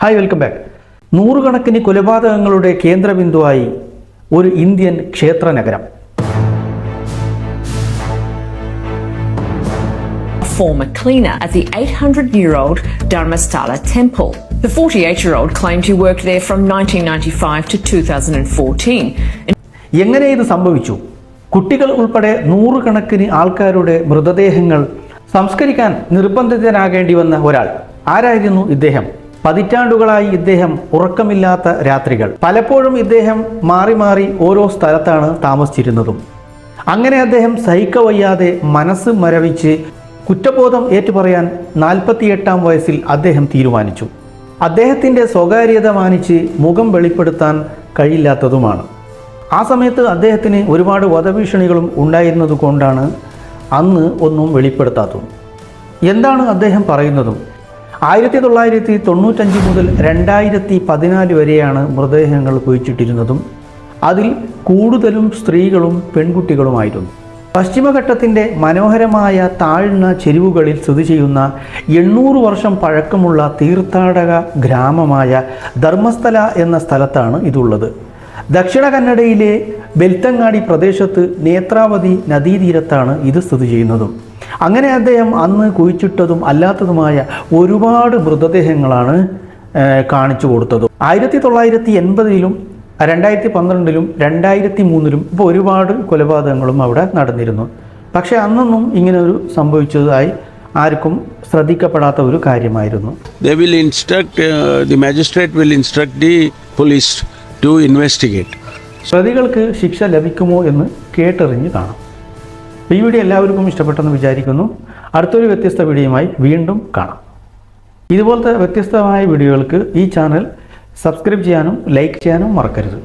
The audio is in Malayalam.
ഹായ് വെൽക്കം ബാക്ക് നൂറുകണക്കിന് കൊലപാതകങ്ങളുടെ കേന്ദ്രബിന്ദുവായി ഒരു ഇന്ത്യൻ ക്ഷേത്ര നഗരം former cleaner at the 800 year old Dharmastala temple. The 48 year old claimed he worked there from 1995 to 2014. എങ്ങനെ ഇത് സംഭവിച്ചു? കുട്ടികൾ ഉൾപ്പെടെ നൂറുകണക്കിന് ആൾക്കാരുടെ മൃതദേഹങ്ങൾ സംസ്കരിക്കാൻ നിർബന്ധിതനാകേണ്ടി വന്ന ഒരാൾ. ആരായിരുന്നു ഇദ്ദേഹം? പതിറ്റാണ്ടുകളായി ഇദ്ദേഹം ഉറക്കമില്ലാത്ത രാത്രികൾ. പലപ്പോഴും ഇദ്ദേഹം മാറി മാറി ഓരോ സ്ഥലത്താണ് താമസിച്ചിരുന്നതും. അങ്ങനെ അദ്ദേഹം സഹിക്കവയ്യാതെ മനസ്സ് മരവിച്ച് കുറ്റബോധം ഏറ്റുപറയാൻ നാൽപ്പത്തിയെട്ടാം വയസ്സിൽ അദ്ദേഹം തീരുമാനിച്ചു. അദ്ദേഹത്തിന്റെ സ്വകാര്യത മാനിച്ച് മുഖം വെളിപ്പെടുത്താൻ കഴിയില്ലാത്തതുമാണ്. ആ സമയത്ത് അദ്ദേഹത്തിന് ഒരുപാട് വധഭീഷണികളും ഉണ്ടായിരുന്നതുകൊണ്ടാണ് അന്ന് ഒന്നും വെളിപ്പെടുത്താത്തതും. എന്താണ് അദ്ദേഹം പറയുന്നതും? ആയിരത്തി തൊള്ളായിരത്തി തൊണ്ണൂറ്റഞ്ച് മുതൽ രണ്ടായിരത്തി പതിനാല് വരെയാണ് മൃതദേഹങ്ങൾ കുഴിച്ചിട്ടിരുന്നതും അതിൽ കൂടുതലും സ്ത്രീകളും പെൺകുട്ടികളുമായിരുന്നു. പശ്ചിമഘട്ടത്തിന്റെ മനോഹരമായ താഴ്ന്ന ചെരിവുകളിൽ സ്ഥിതി ചെയ്യുന്ന എണ്ണൂറ് വർഷം പഴക്കമുള്ള തീർത്ഥാടക ഗ്രാമമായ ധർമ്മസ്ഥല എന്ന സ്ഥലത്താണ് ഇതുള്ളത്. ദക്ഷിണ കന്നഡയിലെ ബെൽത്തങ്ങാടി പ്രദേശത്ത് നേത്രാവതി നദീതീരത്താണ് ഇത് സ്ഥിതി ചെയ്യുന്നതും. അങ്ങനെ അദ്ദേഹം അന്ന് കുഴിച്ചിട്ടതും അല്ലാത്തതുമായ ഒരുപാട് മൃതദേഹങ്ങളാണ് കാണിച്ചു കൊടുത്തത്. ആയിരത്തി തൊള്ളായിരത്തി എൺപതിലും രണ്ടായിരത്തി പന്ത്രണ്ടിലും രണ്ടായിരത്തി മൂന്നിലും ഇപ്പോൾ ഒരുപാട് കൊലപാതകങ്ങളും അവിടെ നടന്നിരുന്നു. പക്ഷേ അന്നൊന്നും ഇങ്ങനെ ഒരു സംഭവിച്ചതായി ആർക്കും ശ്രദ്ധിക്കപ്പെടാത്ത ഒരു കാര്യമായിരുന്നു. Uh, the magistrate will instruct the police to പ്രതികൾക്ക് ശിക്ഷ ലഭിക്കുമോ എന്ന് കേട്ടറിഞ്ഞ് കാണാം. ഈ വീഡിയോ എല്ലാവർക്കും ഇഷ്ടപ്പെട്ടെന്ന് വിചാരിക്കുന്നു. അടുത്തൊരു വ്യത്യസ്ത വീഡിയോയുമായി വീണ്ടും കാണാം. ഇതുപോലത്തെ വ്യത്യസ്തമായ വീഡിയോകൾക്ക് ഈ ചാനൽ സബ്സ്ക്രൈബ് ചെയ്യാനും ലൈക്ക് ചെയ്യാനും മറക്കരുത്.